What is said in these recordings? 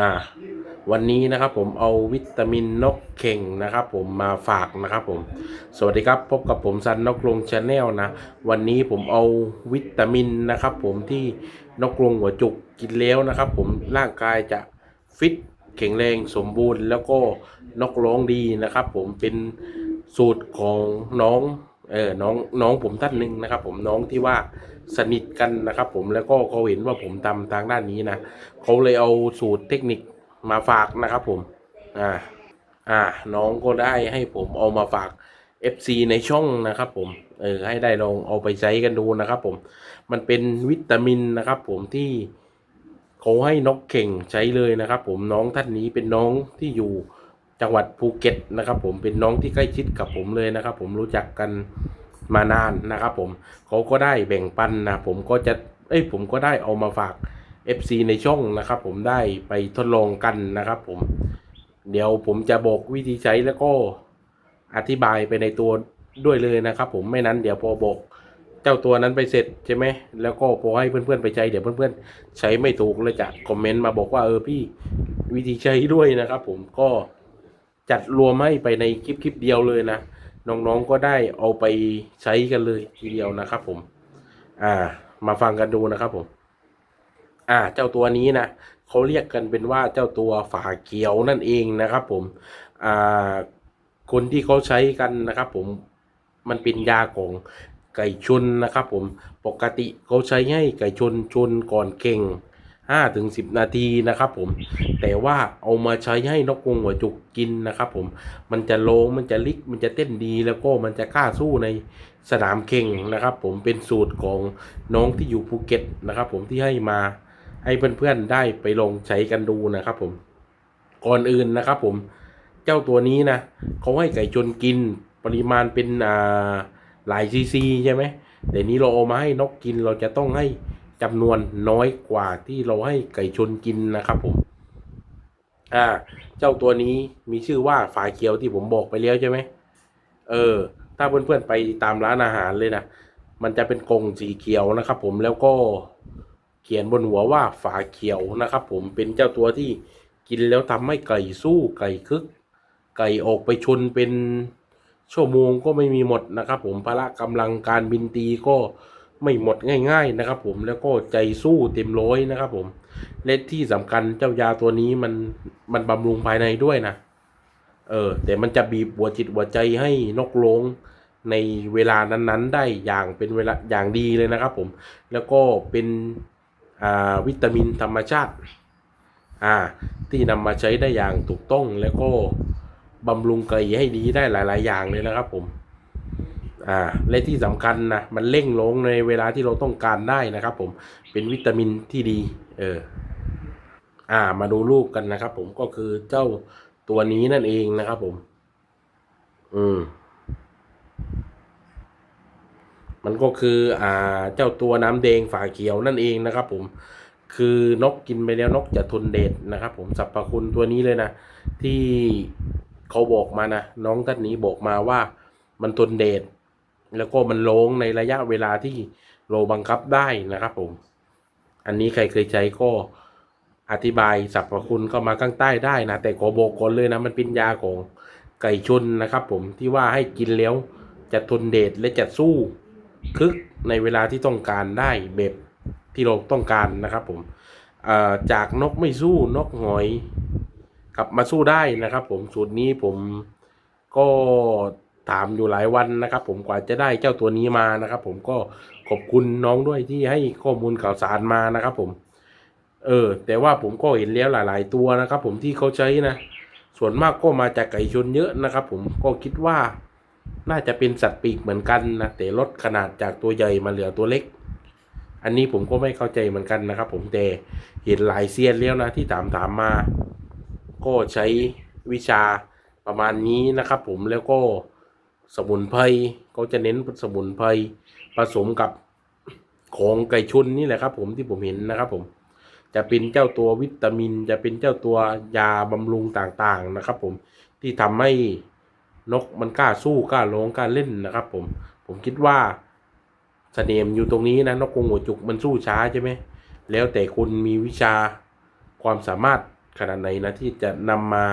อ่าวันนี้นะครับผมเอาวิตามินนกเข่งนะครับผมมาฝากนะครับผม สวัสดีครับพบกับผมซันนกลงชาแนลนะ วันนี้ผมเอาวิตามินนะครับผมที่นกลงหัวจุกกินแล้วนะครับผมร่างกายจะฟิตแข็งแรงสมบูรณ์ แล้วก็นกร้องดีนะครับผมเป็นสูตรของน้อง เออน้องน้องผมท่านหนึ่งนะครับ ผมน้องที่ว่าสนิทกันนะครับ ผมแล้วก็เขาเห็นว่าผมทำทางด้านนี้นะเขาเลยเอาสูตรเทคนิคมาฝากนะครับผมอ่าอ่าน้องก็ได้ให้ผมเอามาฝาก FC ในช่องนะครับ ผมเออให้ได้ลองเอาไปใช้กันดูนะครับ ผมมันเป็นวิตามินนะครับ ผมที่เขาให้นกเข่งใช้เลยนะครับ ผมน้องท่านนี้เป็นน้องที่อยู่ จังหวัดภูเก็ตนะครับ ผมเป็นน้องที่ใกล้ชิดกับผมเลยนะครับ ผมรู้จักกันมานานนะครับผมเขาก็ได้แบ่งปันนะผมก็จะเอ้ยผมก็ได้เอามาฝาก FC ในช่องนะครับ ผมได้ไปทดลองกันนะครับ ผม เดี๋ยวผมจะบอกวิธีใช้แล้วก็อธิบายไปในตัวด้วยเลยนะครับ ผมไม่นั้นเดี๋ยวพอบอกเจ้าตัวนั้นไปเสร็จใช่ไหมแล้วก็พอให้เพื่อนๆไปใช้เดี๋ยวเพื่อนๆใช้ไม่ถูกเลยจะคอมเมนต์มาบอกว่าเออพี่วิธีใช้ด้วยนะครับ ผมก็ จัดรวมให้ไปในคลิปคลิปเดียวเลยนะ น้องๆก็ได้เอาไปใช้กันเลยทีเดียวนะครับผม อ่า มาฟังกันดูนะครับผม อ่า เจ้าตัวนี้นะเขาเรียกกันเป็นว่าเจ้าตัวฝาเขียวนั่นเองนะครับผม อ่า คนที่เขาใช้กันนะครับผม มันเป็นยาของไก่ชนนะครับผม ปกติเขาใช้ให้ไก่ชนชนก่อนเก่ง ห้าถึงสิบนาทีนะครับผมแต่ว่าเอามาใช้ให้นกกรงหัวจุกกินนะครับผมมันจะโลงมันจะลิกมันจะเต้นดีแล้วก็มันจะกล้าสู้ในสนามเข่งนะครับ ผมเป็นสูตรของน้องที่อยู่ภูเก็ตนะครับ ผมที่ให้มาให้เพื่อนๆได้ไปลองใช้กันดูนะครับ ผมก่อนอื่นนะครับ ผมเจ้าตัวนี้นะเขาให้ไก่ชนกินปริมาณเป็นอ่าหลายซีซีใช่ไหมแต่นี้เราเอามาให้นกกินเราจะต้องให้ จำนวนน้อยกว่าที่เราให้ไก่ชนกินนะครับผม อ่า เจ้าตัวนี้มีชื่อว่าฝาเขียวที่ผมบอกไปแล้วใช่ไหม เออ ถ้าเพื่อนๆไปตามร้านอาหารเลยนะ มันจะเป็นกรงสีเขียวนะครับผม แล้วก็เขียนบนหัวว่าฝาเขียวนะครับผม เป็นเจ้าตัวที่กินแล้วทำให้ไก่สู้ไก่คึก ไก่ออกไปชนเป็นชั่วโมงก็ไม่มีหมดนะครับผมพละกำลังการบินตีก็ ไม่หมดง่าย ๆนะครับ ผมแล้วก็ใจสู้เต็มร้อยนะครับ ผมและที่สำคัญเจ้ายาตัวนี้มันมันบำรุงภายในด้วยนะเออ แต่มันจะบีบหัวจิตหัวใจให้นกลงในเวลานั้นๆ ได้อย่างเป็นเวลาอย่างดีเลยนะครับ ผม แล้วก็เป็นอ่าวิตามินธรรมชาติอ่าที่นำมาใช้ได้อย่างถูกต้องแล้วก็บำรุงไก่ให้ดีได้หลาย ๆ อย่างเลยนะครับ ผม อ่าและที่สำคัญนะมันเร่งลงในเวลาที่เราต้องการได้นะครับ ผมเป็นวิตามินที่ดี เออ อ่า มาดูรูปกันนะครับ ผมก็คือเจ้าตัวนี้นั่นเองนะครับ ผม อืมมันก็คืออ่าเจ้าตัวน้ำแดงฝาเขียวนั่นเองนะครับ ผมคือนกกินไปแล้วนกจะทนเดชนะครับ ผมสรรพคุณตัวนี้เลยนะ ที่เขาบอกมานะน้องท่านนี้บอกมาว่า มันทนเดช แล้วก็มันโลงในระยะเวลาที่เราบังคับได้นะครับผม อันนี้ใครเคยใช้ก็อธิบายสรรพคุณเข้ามาข้างใต้ได้นะ แต่ขอบอกก่อนเลยนะ มันเป็นยาของไก่ชนนะครับผมที่ว่าให้กินแล้วจะทนเดชและจะสู้คึกในเวลาที่ต้องการได้แบบที่เราต้องการนะครับผมจากนกไม่สู้นกหอยกลับมาสู้ได้นะครับผมสูตรนี้ผมก็ ถามอยู่หลายวันนะครับ ผมกว่าจะได้เจ้าตัวนี้มานะครับ ผมก็ขอบคุณน้องด้วยที่ให้ข้อมูลข่าวสารมานะครับ ผม เออ แต่ว่าผมก็เห็นแล้วหลาย ๆ ตัวนะครับ ผมที่เขาใช้นะส่วนมากก็มาจากไก่ชนเยอะนะครับ ผมก็คิดว่า น่าจะเป็นสัตว์ปีกเหมือนกันนะแต่ลดขนาดจากตัวใหญ่มาเหลือตัวเล็ก อันนี้ผมก็ไม่เข้าใจเหมือนกันนะครับ ผมแต่เห็นหลายเซียนแล้วนะที่ถามถามมา ก็ใช้วิชาประมาณนี้นะครับ ผมแล้วก็ สมุนไพรก็จะเน้นสมุนไพรผสมกับของไก่ชนนี่แหละครับ ผมที่ผมเห็นนะครับ ผม จะเป็นเจ้าตัววิตามิน จะเป็นเจ้าตัวยาบำรุงต่างๆนะครับ ผมที่ทำให้นกมันกล้าสู้กล้าลงกล้าเล่นนะครับ ผมผมคิดว่าเสน่ห์มันอยู่ตรงนี้นะนกกรงหัวจุกมันสู้ช้าใช่ไหมแล้วแต่คุณมีวิชาความสามารถขนาดไหนนะที่จะนำมา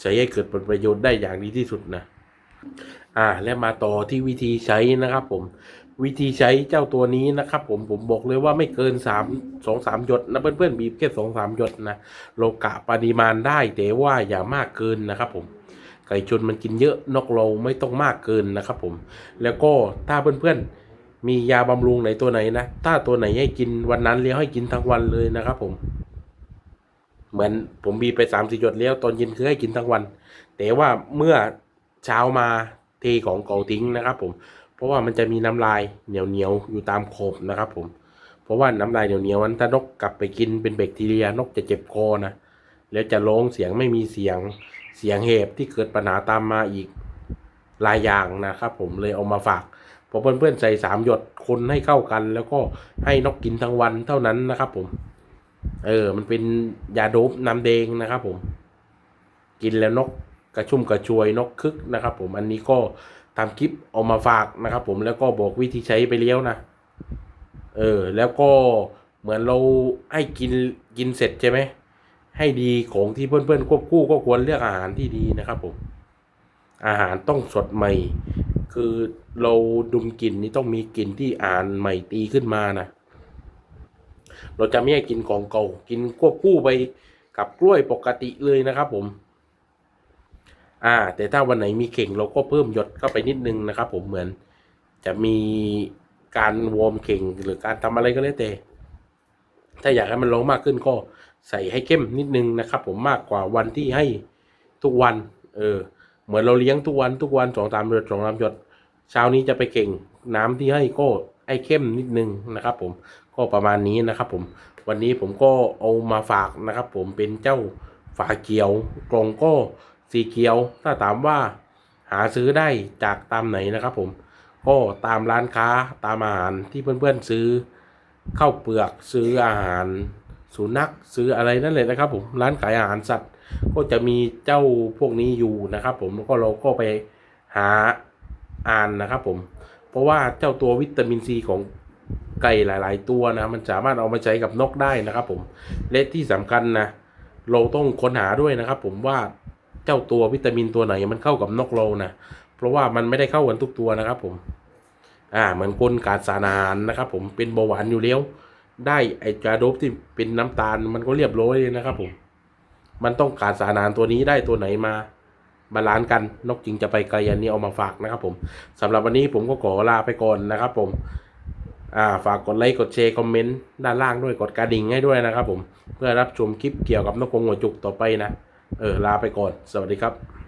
ใช้ให้เกิดผลประโยชน์ได้อย่างดีที่สุดนะ อ่าและมาต่อที่วิธีใช้นะครับผมวิธีใช้เจ้าตัวนี้นะครับผมผมบอกเลยว่าไม่เกินสามสองสามหยดนะเพื่อนๆบีบแค่สองสามหยดนะโลกะปริมาณได้แต่ว่าอย่ามากเกินนะครับผมไก่ชนมันกินเยอะนกเราไม่ต้องมากเกินนะครับผม แล้วก็ถ้าเพื่อนๆ มียาบำรุงไหนตัวไหนนะ ถ้าตัวไหนให้กินวันนั้นเลี้ยวให้กินทั้งวันเลยนะครับผม เหมือนผมบีไปสามสี่หยดแล้วตอนเย็นคือให้กินทั้งวัน แต่ว่าเมื่อ เช้ามาเทของเก่าทิ้งนะครับ ผม เพราะว่ามันจะมีน้ำลายเหนียวเหนียวอยู่ตามโขบนะครับ ผม เพราะว่าน้ำลายเหนียวเหนียวๆนั้นถ้านกกลับไปกินเป็นแบคทีเรียนกจะเจ็บคอนะแล้วจะร้องเสียงไม่มีเสียงเสียงเห็บที่เกิดปัญหาตามมาอีกหลายอย่างนะครับ ผมเลยเอามาฝากพอเพื่อนๆใส่สามหยดคนให้เข้ากัน แล้วก็ให้นกกินทั้งวันเท่านั้นนะครับ ผม เออ มันเป็นยาโดบน้ำแดงนะครับ ผม กินแล้วนก กระชุ่มกระชวยนกคึกนะครับผมอันนี้ก็ทำคลิปเอามาฝากนะครับผมแล้วก็บอกวิธีใช้ไปเลี้ยวนะ เออ แล้วก็เหมือนเราให้กินกินเสร็จใช่ไหมให้ดีของที่เพื่อนๆควบคู่ก็ควรเลือกอาหารที่ดีนะครับผม อาหารต้องสดใหม่ คือเราดมกลิ่นนี่ต้องมีกลิ่นที่อ่านใหม่ตีขึ้นมานะเราจะไม่ให้กินของเก่ากินควบคู่ไปกับกล้วยปกติเลยนะครับผม อ่า แต่ถ้าวันไหนมีเข่งเราก็เพิ่มหยดเข้าไปนิดนึงนะครับ ผมเหมือน จะมีการวอร์มเข่งหรือการทำอะไรก็แล้วแต่ ถ้าอยากให้มันร้องมากขึ้นก็ใส่ให้เข้มนิดนึงนะครับ ผมมากกว่าวันที่ให้ทุกวัน เออ เหมือนเราเลี้ยงทุกวันทุกวันสองสามหยดสองสามหยดเช้านี้จะไปเก่งน้ำที่ให้ก็ให้เข้มนิดนึงนะครับ ผมก็ประมาณนี้นะครับ ผมวันนี้ผมก็เอามาฝากนะครับ ผมเป็นเจ้าฝาเขียวกล่องก็ สีเขียว ถ้าถามว่าหาซื้อได้จากตามไหนนะครับผมก็ตามร้านค้าตามอาหารที่เพื่อนๆซื้อข้าวเปลือกซื้ออาหารสุนัขซื้ออะไรนั่นเลยนะครับ ผมร้านขายอาหารสัตว์ ก็จะมีเจ้าพวกนี้อยู่นะครับ ผมแล้วก็เราก็ไปหาอ่านนะครับ ผม เพราะว่าเจ้าตัววิตามินซีของไก่หลาย ๆ ตัวนะ มันสามารถเอามาใช้กับนกได้นะครับ ผมและที่สำคัญนะเราต้องค้นหาด้วยนะครับ ผมว่า เจ้าตัววิตามินตัวไหนมันเข้ากับนกเรานะเพราะว่ามันไม่ได้เข้ากันทุกตัวนะครับผม อ่าเหมือนคนขาดสารอาหารนะครับ ผมเป็นเบาหวานอยู่แล้วได้ไอจาโดบที่เป็นน้ำตาลมันก็เรียบร้อยเลยนะครับ ผม มันต้องขาดสารอาหารตัวนี้ได้ตัวไหนมาบาลานซ์กันนกจริงจะไปไกลอันนี้เอามาฝากนะครับ ผมสำหรับวันนี้ผมก็ขอลาไปก่อนนะครับ ผมอ่าฝากกดไลค์กดแชร์คอมเมนต์ด้านล่างด้วยกดกระดิ่งให้ด้วยนะครับ ผมเพื่อรับชมคลิปเกี่ยวกับนกกรงหัวจุกต่อไปนะ เออลาไปก่อน สวัสดีครับ